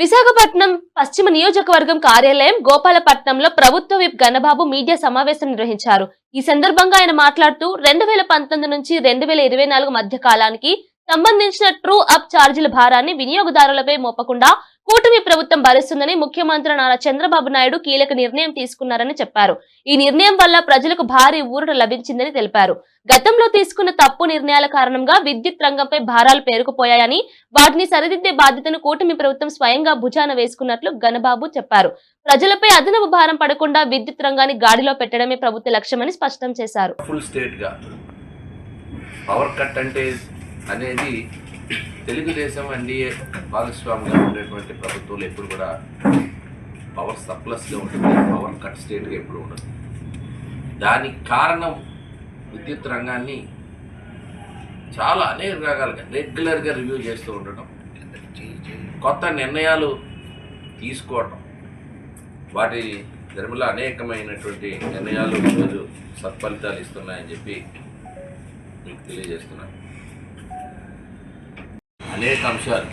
విశాఖపట్నం పశ్చిమ నియోజకవర్గం కార్యాలయం గోపాలపట్నంలో ప్రభుత్వ విప్ గణబాబు మీడియా సమావేశం నిర్వహించారు. ఈ సందర్భంగా ఆయన మాట్లాడుతూ రెండు వేల పంతొమ్మిది నుంచి రెండు వేల ఇరవై నాలుగు మధ్య కాలానికి సంబంధించిన ట్రూ అప్ ఛార్జీల భారాన్ని వినియోగదారులపై మోపకుండా కూటమి ప్రభుత్వం భరిస్తుందని ముఖ్యమంత్రి నారా చంద్రబాబు నాయుడు కీలక నిర్ణయం తీసుకున్నారని చెప్పారు. ఈ నిర్ణయం వల్ల ప్రజలకు భారీ ఊరట లభించిందని తెలిపారు. గతంలో తీసుకున్న తప్పు నిర్ణయాల కారణంగా విద్యుత్ రంగంపై భారాలు పేరుకుపోయాయని వాటిని సరిదిద్దే బాధ్యతను కూటమి ప్రభుత్వం స్వయంగా భుజాన వేసుకున్నట్లు గణబాబు చెప్పారు. ప్రజలపై అదనపు భారం పడకుండా విద్యుత్ రంగాన్ని గాడిలో పెట్టడమే ప్రభుత్వ లక్ష్యమని స్పష్టం చేశారు. పవర్ కట్ అంటే అనేది తెలుగుదేశం ఎన్డీఏ భాగస్వామిగా ఉండేటువంటి ప్రభుత్వంలో ఎప్పుడు కూడా పవర్ సప్లస్గా ఉంటుంది. పవర్ కట్ స్టేట్గా ఎప్పుడు ఉండదు. దానికి కారణం విద్యుత్ రంగాన్ని చాలా అనేక రకాలుగా రెగ్యులర్గా రివ్యూ చేస్తూ ఉండటం కొత్త నిర్ణయాలు తీసుకోవటం. వాటి ధర్మలో అనేకమైనటువంటి నిర్ణయాలు ఈరోజు సత్ఫలితాలు ఇస్తున్నాయని చెప్పి మీకు తెలియజేస్తున్నాను. అనేక అంశాలు.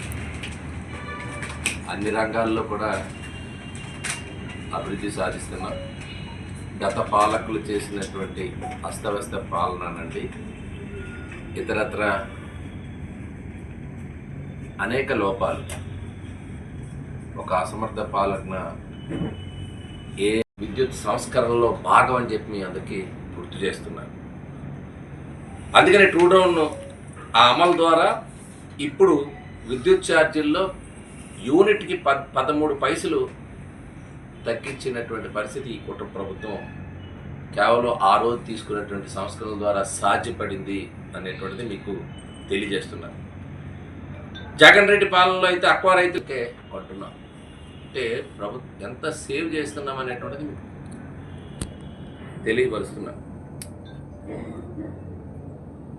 అన్ని రంగాల్లో కూడా అభివృద్ధి సాధిస్తున్నారు గత పాలకులు చేసినటువంటి అస్తవ్యస్త పాలన నుండి ఇతరత్ర అనేక లోపాలు. ఒక అసమర్థ పాలన ఏ విద్యుత్ సంస్కరణలో భాగం అని చెప్పి మీ అందరికీ గుర్తు చేస్తున్నాను. అందుకని టూ డౌన్ ఆ అమలు ద్వారా ఇప్పుడు విద్యుత్ ఛార్జీల్లో యూనిట్కి పద్ పదమూడు పైసలు తగ్గించినటువంటి పరిస్థితి ఈ కుటుంబ ప్రభుత్వం కేవలం ఆ రోజు తీసుకున్నటువంటి సంస్కరణల ద్వారా సాధ్యపడింది అనేటువంటిది మీకు తెలియజేస్తున్నాను జగన్ రెడ్డి పాలనలో అయితే అక్వా రైతుకే కొంటున్నాం అంటే ప్రభుత్వం ఎంత సేవ్ చేస్తున్నాం అనేటువంటిది మీకు తెలియపరుస్తున్నాం.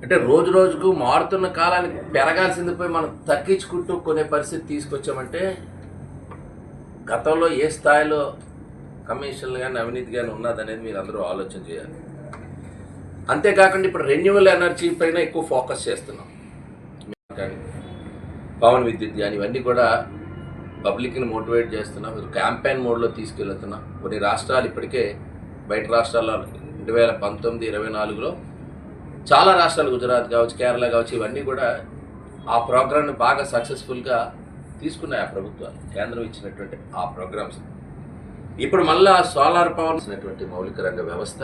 అంటే రోజు రోజుకు మారుతున్న కాలానికి పెరగాల్సింది పోయి మనం తగ్గించుకుంటూ కొనే పరిస్థితి తీసుకొచ్చామంటే గతంలో ఏ స్థాయిలో కమిషన్లు కానీ అవినీతి కానీ ఉన్నదనేది మీరు అందరూ ఆలోచన చేయాలి. అంతేకాకుండా ఇప్పుడు రెన్యూవల్ ఎనర్జీ పైన ఎక్కువ ఫోకస్ చేస్తున్నాం. కానీ పవన్ విద్యుత్ కానీ ఇవన్నీ కూడా పబ్లిక్ని మోటివేట్ చేస్తున్నాం. క్యాంపెయిన్ మోడ్లో తీసుకెళ్తున్నాం. కొన్ని రాష్ట్రాలు ఇప్పటికే బయట రాష్ట్రాల్లో రెండు వేల పంతొమ్మిది ఇరవై నాలుగులో చాలా రాష్ట్రాలు గుజరాత్ కావచ్చు కేరళ కావచ్చు ఇవన్నీ కూడా ఆ ప్రోగ్రామ్ని బాగా సక్సెస్ఫుల్గా తీసుకున్నాయి ఆ ప్రభుత్వాలు కేంద్రం ఇచ్చినటువంటి ఆ ప్రోగ్రామ్స్. ఇప్పుడు మళ్ళా సోలార్ పవర్ ఇచ్చినటువంటి మౌలిక రంగ వ్యవస్థ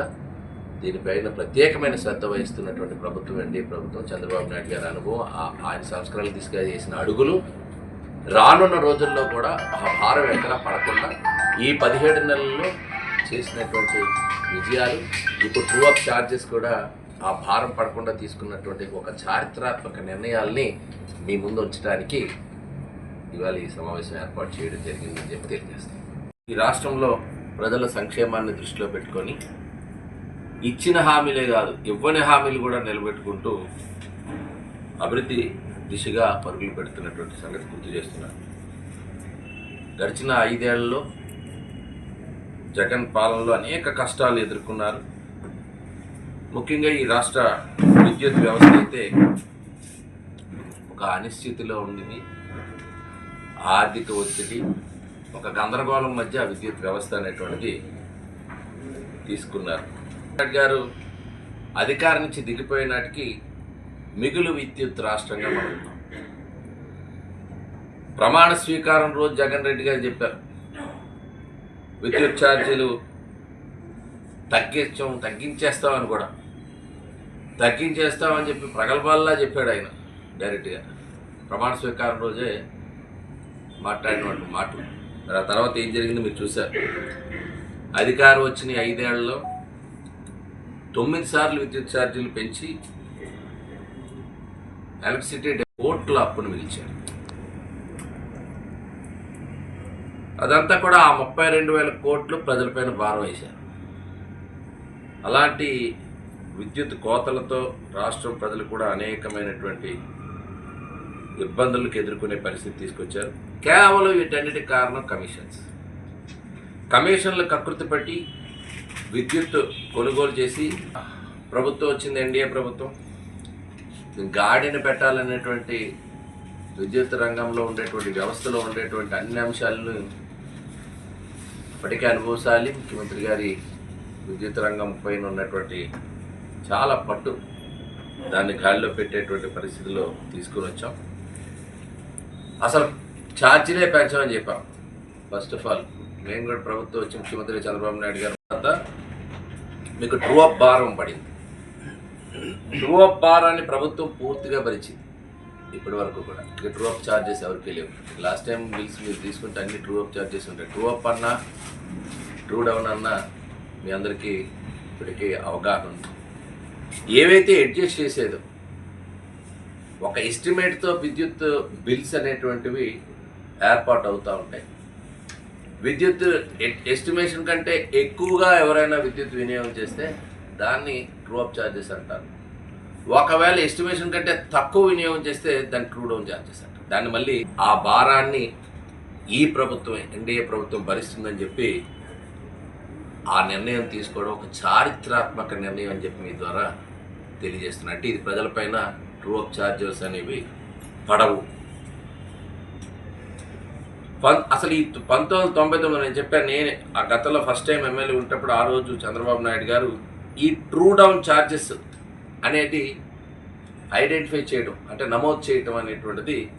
దీనిపైన ప్రత్యేకమైన శ్రద్ధ వహిస్తున్నటువంటి ప్రభుత్వం ఎన్డీఏ ప్రభుత్వం చంద్రబాబు నాయుడు గారి అనుభవం ఆ- ఆయన సంస్కరణలు తీసుకు చేసిన అడుగులు రానున్న రోజుల్లో కూడా ఆ భారం ఎక్కడా పడకుండా ఈ పదిహేడు నెలల్లో చేసినటువంటి విజయాలు ఇప్పుడు ట్రూ అప్ ఛార్జెస్ కూడా ఆ భారం పడకుండా తీసుకున్నటువంటి ఒక చారిత్రాత్మక నిర్ణయాల్ని మీ ముందు ఉంచడానికి ఇవాళ ఈ సమావేశం ఏర్పాటు చేయడం జరిగిందని చెప్పి తెలియజేస్తాం. ఈ రాష్ట్రంలో ప్రజల సంక్షేమాన్ని దృష్టిలో పెట్టుకొని ఇచ్చిన హామీలే కాదు ఇవ్వని హామీలు కూడా నిలబెట్టుకుంటూ అభివృద్ధి దిశగా పరుగులు పెడుతున్నటువంటి సంగతి గుర్తు చేస్తున్నారు గడిచిన ఐదేళ్ళలో జగన్ పాలనలో అనేక కష్టాలు ఎదుర్కొన్నారు. ముఖ్యంగా ఈ రాష్ట్ర విద్యుత్ వ్యవస్థ అయితే ఒక అనిశ్చితిలో ఉంది ఆర్థిక ఒత్తిడి ఒక గందరగోళం మధ్య విద్యుత్ వ్యవస్థ అనేటువంటిది తీసుకున్నారు. గారు అధికారం నుంచి దిగిపోయే నాటికి మిగులు విద్యుత్ రాష్ట్రంగా మనం ఉన్నాం. ప్రమాణ స్వీకారం రోజు జగన్ రెడ్డి గారు చెప్పారు. విద్యుత్ ఛార్జీలు తగ్గించాం తగ్గించేస్తామని కూడా. తగ్గించేస్తామని చెప్పి ప్రగల్భాల్లా చెప్పాడు ఆయన డైరెక్ట్గా. ప్రమాణ స్వీకారం రోజే మాట్లాడినటువంటి మాటలు. ఆ తర్వాత ఏం జరిగిందో మీరు చూశారు. అధికారం వచ్చిన ఐదేళ్ళలో తొమ్మిది సార్లు విద్యుత్ ఛార్జీలు పెంచి ఎలక్ట్రిసిటీ కోట్ల అప్పును మిగిల్చారు. అదంతా కూడా ఆ ముప్పై రెండు వేల కోట్లు ప్రజలపైన భారం వేశారు. అలాంటి విద్యుత్ కోతలతో రాష్ట్రం ప్రజలు కూడా అనేకమైనటువంటి ఇబ్బందులకు ఎదుర్కొనే పరిస్థితి తీసుకొచ్చారు. కేవలం వీటన్నిటికి కారణం కమిషన్స్. కమిషన్లు కకృతి పట్టి విద్యుత్ కొనుగోలు చేసి ప్రభుత్వం వచ్చింది ఎన్డీఏ ప్రభుత్వం. గాడిని పెట్టాలనేటువంటి విద్యుత్ రంగంలో ఉండేటువంటి వ్యవస్థలో ఉండేటువంటి అన్ని అంశాలను ఇప్పటికే అనుభవశాలి ముఖ్యమంత్రి గారి విద్యుత్ రంగం పైన ఉన్నటువంటి చాలా పట్టు దాన్ని గాలిలో పెట్టేటువంటి పరిస్థితిలో తీసుకుని వచ్చాం. అసలు ఛార్జీలే పెంచమని చెప్పాం. ఫస్ట్ ఆఫ్ ఆల్ మేము కూడా ప్రభుత్వం వచ్చి ముఖ్యమంత్రి చంద్రబాబు నాయుడు గారు తర్వాత మీకు ట్రూ అప్ భారం పడింది. ట్రూ అప్ భారాన్ని ప్రభుత్వం పూర్తిగా భరించింది. ఇప్పటి వరకు కూడా. ఇక ట్రూ అప్ ఛార్జెస్ ఎవరికి లేవు. లాస్ట్ టైం బిల్స్ మీరు తీసుకుంటే అన్ని ట్రూ అప్ ఛార్జెస్ ఉంటాయి. ట్రూ అప్ అన్నా ట్రూ డౌన్ అన్నా మీ అందరికీ ఇప్పటికీ అవగాహన ఉంది. ఏవైతే అడ్జస్ట్ చేసేదో ఒక ఎస్టిమేట్తో విద్యుత్ బిల్స్ అనేటువంటివి ఏర్పాటు అవుతూ ఉంటాయి. విద్యుత్ ఎస్టిమేషన్ కంటే ఎక్కువగా ఎవరైనా విద్యుత్ వినియోగం చేస్తే దాన్ని ట్రూ అప్ ఛార్జెస్ అంటారు. ఒకవేళ ఎస్టిమేషన్ కంటే తక్కువ వినియోగం చేస్తే దాన్ని ట్రూ డౌన్ ఛార్జెస్ అంటారు. దాన్ని మళ్ళీ ఆ భారాన్ని ఈ ప్రభుత్వం ఎన్డీఏ ప్రభుత్వం భరిస్తుందని చెప్పి ఆ నిర్ణయం తీసుకోవడం ఒక చారిత్రాత్మక నిర్ణయం అని చెప్పి మీ ద్వారా తెలియజేస్తున్నా. అంటే ఇది ప్రజలపైన ట్రూ అప్ ఛార్జెస్ అనేవి పడవు. పం- అసలు ఈ పంతొమ్మిది వందల తొంభై తొమ్మిది నేను చెప్పాను నేను ఆ గతంలో ఫస్ట్ టైం ఎమ్మెల్యే ఉంటప్పుడు ఆ రోజు చంద్రబాబు నాయుడు గారు ఈ ట్రూ డౌన్ ఛార్జెస్ అనేది ఐడెంటిఫై చేయడం అంటే నమోదు చేయడం అనేటువంటిది